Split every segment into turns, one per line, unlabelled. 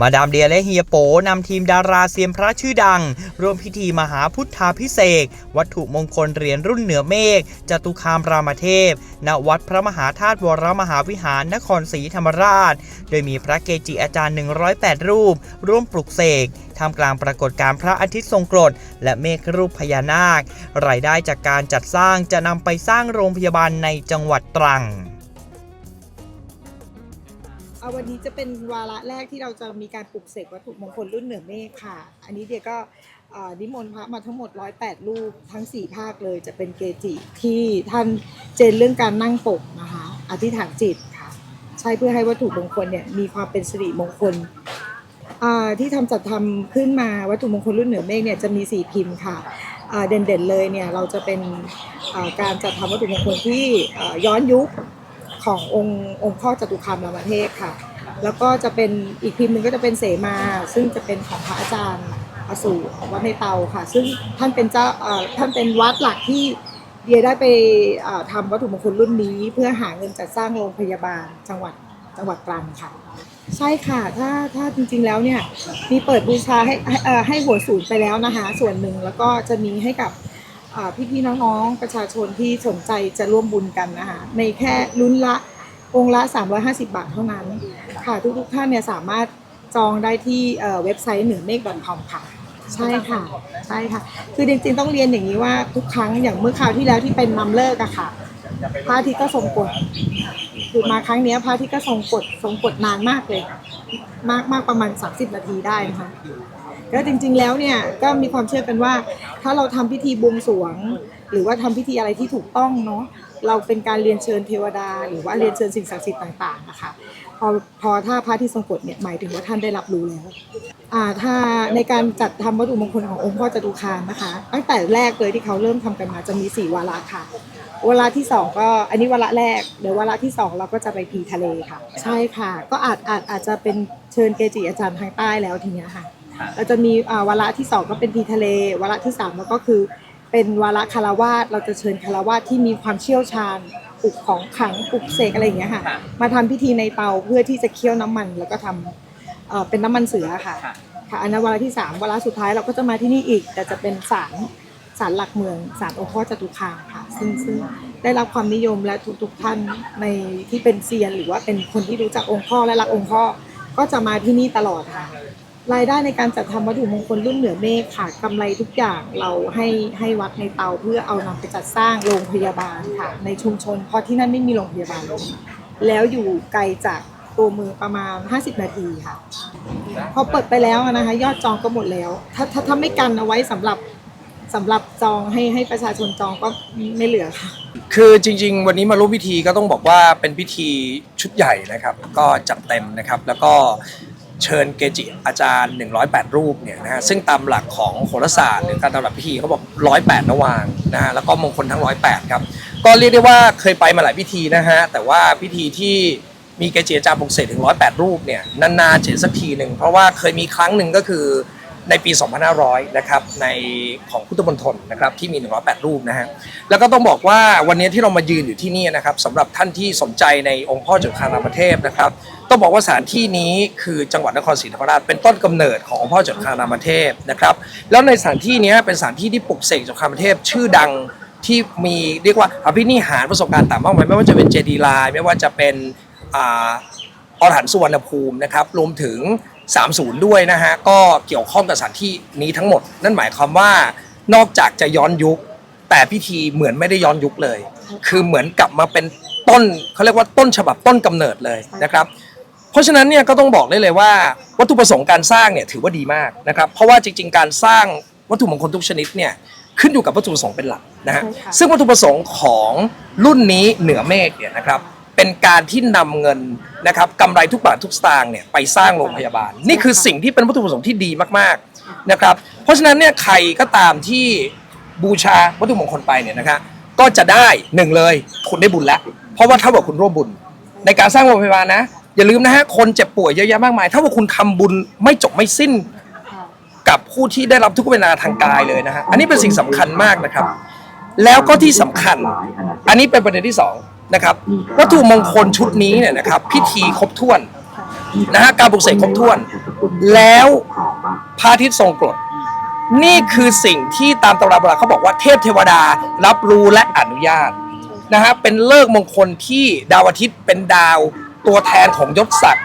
มาดามเดียและเฮียโปนำทีมดาราเซียนพระชื่อดัง ร่วมพิธีมหาพุทธาพิเศษวัตถุมงคลเหรียญรุ่นเหนือเมฆจตุคามรามเทพ ณวัดพระมหาธาตุวรมหาวิหารนครศรีธรรมราช โดยมีพระเกจิอาจารย์ 108 รูป ร่วมปลุกเสกท่ามกลางปรากฏการพระอาทิตย์ทรงกรด และเมฆรูปพญานาค รายได้จากการจัดสร้างจะนำไปสร้างโรงพยาบาลในจังหวัดตรัง
เอาวันนี้จะเป็นวาระแรกที่เราจะมีการปลุกเสกวัตถุมงคลรุ่นเหนือเมฆค่ะ อันนี้เดียก็นิมนต์พระมาทั้งหมด 108 รูปทั้ง 4 ภาคเลย จะเป็นเกจิที่ท่านเจนเรื่องการนั่งปกนะคะอธิษฐานจิตค่ะ ใช่เพื่อให้วัตถุมงคลเนี่ยมีความเป็นสิริมงคลที่ทำจัดทำขึ้นมาวัตถุมงคลรุ่นเหนือเมฆเนี่ยจะมี 4 พิมพ์ค่ะอ่าเด่นๆเลยเนี่ยเราจะเป็นการจัดทำวัตถุมงคลที่ย้อนยุค ขององค์องค์พ่อจตุคามรามเทพค่ะ แล้วก็จะเป็นอีกพิมพ์หนึ่งก็จะเป็นเสมา ซึ่งจะเป็นของพระอาจารย์อสูรของวัดในเตาค่ะ ซึ่งท่านเป็นเจ้าท่านเป็นวัดหลักที่เดียได้ไปเอ่อทำวัตถุมงคลรุ่นนี้ เพื่อหาเงินจัดสร้างโรงพยาบาลจังหวัดจังหวัดตรังค่ะ ใช่ค่ะ ถ้าถ้าจริงๆแล้วเนี่ยมีเปิดบูชาให้ให้ให้หัวศูนย์ไปแล้วนะคะ ส่วนหนึ่งแล้วก็จะมีให้กับ พี่ๆน้องๆ ประชาชนที่สนใจจะร่วมบุญกันนะคะในแค่ลุ้นละองค์ละ 350 บาทเท่านั้น ค่ะทุกๆท่านเนี่ยสามารถจองได้ที่เว็บไซต์เหนือเมฆ .com ค่ะ ใช่ค่ะ ใช่ค่ะ คือจริงๆต้องเรียนอย่างนี้ว่าทุกครั้งอย่างเมื่อคราวที่แล้วที่เป็นนำเลิกอะค่ะพระอาทิตย์ก็ทรงกฎคือมาครั้งนี้พระอาทิตย์ก็ทรงกฎทรงกฎนานมากเลย มากมากประมาณ 30 นาทีได้นะคะ ก็จริงๆแล้วเนี่ยก็มีความเชื่อกันว่า ถ้าเราทำพิธีบวงสรวง หรือว่าทำพิธีอะไรที่ถูกต้องเนาะเราเป็นการเรียนเชิญเทวดา หรือว่าเรียนเชิญสิ่งศักดิ์สิทธิ์ต่างๆนะคะพอพอถ้าพระที่ทรงกฎเนี่ยหมายถึงว่าท่านได้รับรู้แล้วอ่าถ้าในการจัดทำวัตถุมงคลขององค์พ่อจตุคามนะคะ ตั้งแต่แรกเลยที่เขาเริ่มทำกันมาจะมีสี่วาระค่ะวาระที่สองก็อันนี้วาระแรกเดี๋ยววาระที่สองเราก็จะไปพีทะเลค่ะ ใช่ค่ะ ก็อาจอาจอาจจะเป็นเชิญเกจิอาจารย์ทางใต้แล้วทีนี้ค่ะ เราจะมีอ่าวาระที่สองก็เป็นพีทะเล วาระที่สามแล้วก็คือเป็นวาระคารวาสเราจะเชิญคารวาสที่มีความเชี่ยวชาญปลุกของขลังปลุกเสกอะไรอย่างเงี้ยค่ะ มาทำพิธีในเตาเพื่อที่จะเคี่ยวน้ำมัน แล้วก็ทำเอ่อเป็นน้ำมันเสือค่ะค่ะอันนั้นวาระที่สามวาระสุดท้ายเราก็จะมาที่นี่อีก แต่จะเป็นศาลศาลหลักเมืองศาลองค์พ่อจตุคามค่ะ ซึ่งซึ่งได้รับความนิยมและทุกๆท่านในที่เป็นเซียนหรือว่าเป็นคนที่รู้จักองค์พ่อและรักองค์พ่อก็จะมาที่นี่ตลอดค่ะ รายได้ในการจัดทำวัตถุมงคลรุ่นเหนือเมฆค่ะกำไรทุกอย่างเราให้ให้วัดในเตาเพื่อเอานำไปจัดสร้างโรงพยาบาลค่ะ ในชุมชน เพราะที่นั่นไม่มีโรงพยาบาลเลยแล้วอยู่ไกลจากตัวเมืองประมาณ 50 นาทีค่ะ พอเปิดไปแล้วนะคะ ยอดจองก็หมดแล้ว ถ้าถ้าถ้าไม่กันเอาไว้สำหรับสำหรับจองให้ให้ประชาชนจองก็ไม่เหลือค่ะ
คือจริง ๆ วันนี้มาร่วมพิธีก็ต้องบอกว่าเป็นพิธีชุดใหญ่นะครับ ก็จัดเต็มนะครับ แล้วก็ เชิญเกจิอาจารย์ 108 รูปเนี่ยนะฮะซึ่งตามหลักของโหราศาสตร์หรือการตามหลักพิธีเขาบอก 108นวางนะฮะแล้วก็มงคลทั้ง 108 ครับ ก็เรียกได้ว่าเคยไปมาหลายพิธีนะฮะแต่ว่าพิธีที่มีเกจิอาจารย์ปลุกเสกถึง 108 รูปเนี่ยนานๆเห็นสักทีหนึ่งเพราะว่าเคยมีครั้งหนึ่งก็คือ ในปี 2500 นะครับในของพุทธมณฑลนะครับที่มี 108 รูปนะฮะแล้วก็ต้องบอกว่าวันนี้ที่เรามายืนอยู่ที่นี่นะครับสำหรับท่านที่สนใจในองค์พ่อจุฬารามเทพนะครับ ต้องบอกว่าสถานที่นี้คือจังหวัดนครศรีธรรมราชเป็นต้นกำเนิดขององค์พ่อจุฬารามเทพนะครับ แล้วในสถานที่นี้เป็นสถานที่ที่ปลุกเสกจุฬารามเทพชื่อดังที่มีเรียกว่าอภินิหารประสบการณ์ต่างมากมายไม่ว่าจะเป็นเจดีย์ลายไม่ว่าจะเป็นอรหันต์สุวรรณภูมินะครับรวมถึง 30 ด้วยนะฮะก็เกี่ยวข้องกับสถานที่นี้ทั้งหมด นั่นหมายความว่านอกจากจะย้อนยุค แต่พิธีเหมือนไม่ได้ย้อนยุคเลย คือเหมือนกลับมาเป็นต้นเขาเรียกว่าต้นฉบับต้นกำเนิดเลยนะครับเพราะฉะนั้นเนี่ยก็ต้องบอกได้เลยว่า วัตถุประสงค์การสร้างเนี่ยถือว่าดีมากนะครับเพราะว่าจริง ๆ การสร้างวัตถุมงคลทุกชนิดเนี่ยขึ้นอยู่กับวัตถุประสงค์เป็นหลักนะฮะ
ใช่ค่ะ
ซึ่งวัตถุประสงค์ของรุ่นนี้เหนือเมฆเนี่ยนะครับ เป็นการที่นำเงินนะครับกำไรทุกบาททุกสตางค์เนี่ยไปสร้างโรงพยาบาล นี่คือสิ่งที่เป็นวัตถุประสงค์ที่ดีมากๆนะครับ เพราะฉะนั้นเนี่ยใครก็ตามที่บูชาวัตถุมงคลไปเนี่ยนะครับก็จะได้หนึ่งเลยคุณได้บุญแล้ว เพราะว่าเท่ากับคุณร่วมบุญ ในการสร้างโรงพยาบาลนะ อย่าลืมนะฮะคนเจ็บป่วยเยอะแยะมากมายถ้าว่าคุณทำบุญไม่จบไม่สิ้นกับผู้ที่ได้รับทุกเวลาทางกายเลยนะฮะอันนี้เป็นสิ่งสำคัญมากนะครับ แล้วก็ที่สำคัญ อันนี้เป็นประเด็นที่สอง นะครับวัตถุมงคลชุดนี้เนี่ยนะครับ พิธีครบถ้วนนะฮะการปลุกเสกครบถ้วน แล้วพระอาทิตย์ทรงกรดนี่คือสิ่งที่ตามตำราโบราณเขาบอกว่าเทพเทวดารับรู้และอนุญาตนะฮะเป็นเลิกษ์มงคลที่ดาวอาทิตย์เป็นดาวตัวแทนของยศศักดิ์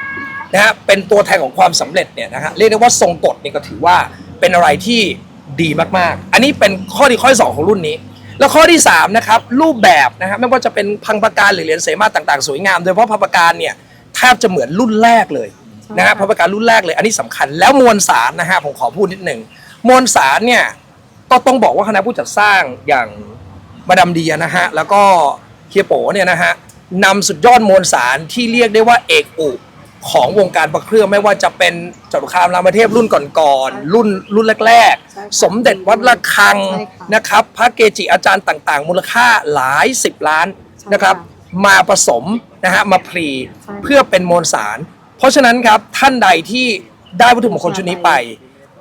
นะฮะเป็นตัวแทนของความสำเร็จเนี่ยนะฮะเรียกได้ว่าทรงกฎเนี่ยก็ถือว่าเป็นอะไรที่ดีมากๆ อันนี้เป็นข้อดีข้อที่สองของรุ่นนี้ แล้วข้อที่สามนะครับรูปแบบนะฮะไม่ว่าจะเป็นพังปะการหรือเหรียญเสมาต่างๆ สวยงามโดยเฉพาะพังปะการเนี่ยแทบจะเหมือนรุ่นแรกเลยนะฮะพังปะการรุ่นแรกเลย อันนี้สำคัญแล้วมวลสารนะฮะผมขอพูดนิดหนึ่งมวลสารเนี่ยก็ต้องบอกว่าคณะผู้จัดสร้างอย่างมาดามเดียนะฮะแล้วก็เฮียโปเนี่ยนะฮะนำสุดยอดมวลสารที่เรียกได้ว่าเอกอุ ของวงการประเครื่องไม่ว่าจะเป็นจตุคามรามเทพรุ่นก่อนๆรุ่นรุ่นแรก
ใช่ค่ะ
ๆสมเด็จวัดระฆัง
ใช่ค่ะ
นะครับพระเกจิอาจารย์ต่างๆ มูลค่าหลายสิบล้าน
ใช่
นะครับ
ค่ะ
มาผสมนะฮะมาพรี
ใช่
เพื่อเป็นมวลสาร เพราะฉะนั้นครับท่านใดที่ได้วัตถุมงคลชุดนี้ไป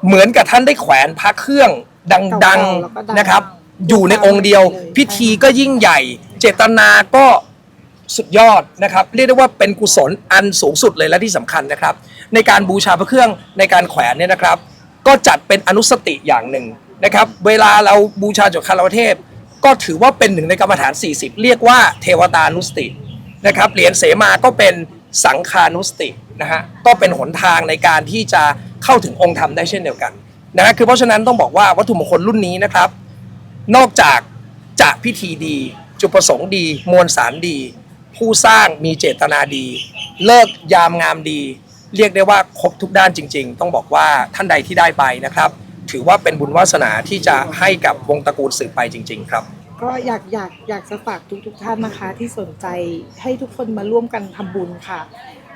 เหมือนกับท่านได้แขวนพระเครื่องดัง
เก่าๆแล้วก็ดัง
ๆนะครับ อยู่ในองค์เดียว
เลย
พิธีก็ยิ่งใหญ่ เจตนาก็ สุดยอดนะครับ เรียกได้ว่าเป็นกุศลอันสูงสุดเลยและที่สำคัญนะครับ ในการบูชาพระเครื่องในการแขวนเนี่ยนะครับ ก็จัดเป็นอนุสติอย่างหนึ่งนะครับ เวลาเราบูชาจดคารวเทพ ก็ถือว่าเป็นหนึ่งในกรรมฐาน 40 เรียกว่าเทวตานุสตินะครับเหรียญเสมาก็เป็นสังคานุสตินะฮะก็เป็นหนทางในการที่จะเข้าถึงองค์ธรรมได้เช่นเดียวกันนะฮะคือเพราะฉะนั้นต้องบอกว่าวัตถุมงคลรุ่นนี้นะครับ นอกจากจะพิธีดี จุดประสงค์ดี มวลสารดี ผู้สร้างมีเจตนาดี เลิกยามงามดี เรียกได้ว่าครบทุกด้านจริง ๆ ต้องบอกว่าท่านใดที่ได้ไปนะครับ ถือว่าเป็นบุญวาสนาที่จะให้กับวงตระกูลสืบไปจริง ๆ ครับ
ก็อยากอยากอยากจะฝากทุกทุกๆท่านนะคะที่สนใจให้ทุกคนมาร่วมกันทำบุญค่ะ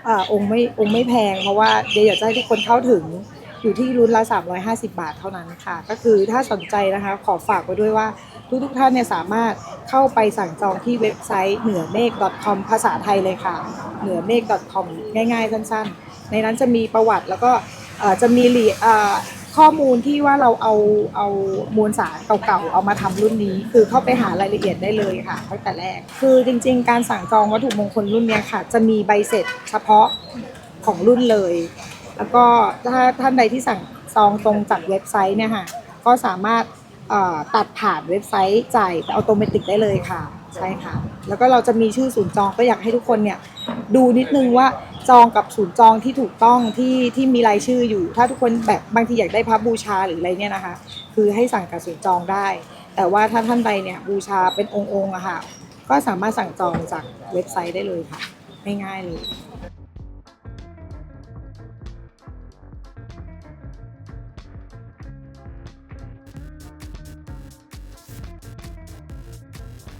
อาองค์ไม่องค์ไม่แพงเพราะว่าเดี๋ยวอยากจะให้ทุกคนเข้าถึงอยู่ที่รุ่นละ 350 บาทเท่านั้นค่ะ ก็คือถ้าสนใจนะคะขอฝากไว้ด้วยว่า ทุกทุกท่านเนี่ยสามารถเข้าไปสั่งจองที่เว็บไซต์เหนือเมฆ .com ภาษาไทยเลยค่ะ เหนือเมฆ .com ง่ายๆ สั้นๆ ในนั้นจะมีประวัติแล้วก็จะมีรีข้อมูลที่ว่าเราเอาเอามวลสารเก่าๆ เอามาทำรุ่นนี้ คือเข้าไปหารายละเอียดได้เลยค่ะตั้งแต่แรก คือจริงๆ การสั่งจองวัตถุมงคลรุ่นเนี้ยค่ะ จะมีใบเสร็จเฉพาะของรุ่นเลย แล้วก็ถ้าท่านใดที่สั่งซองตรงจากเว็บไซต์เนี่ยค่ะก็สามารถ ตัดผ่านเว็บไซต์จ่ายอัตโนมัติได้เลยค่ะ ใช่ค่ะ แล้วก็เราจะมีชื่อศูนย์จองก็อยากให้ทุกคนเนี่ยดูนิดนึงว่าจองกับศูนย์จองที่ถูกต้องที่ที่มีรายชื่ออยู่ ถ้าทุกคนแบบบางทีอยากได้พระบูชาหรืออะไรเนี่ยนะคะ คือให้สั่งกับศูนย์จองได้ แต่ว่าถ้าท่านใดเนี่ยบูชาเป็นองค์ๆอะค่ะ ก็สามารถสั่งจองจากเว็บไซต์ได้เลยค่ะง่ายๆเลย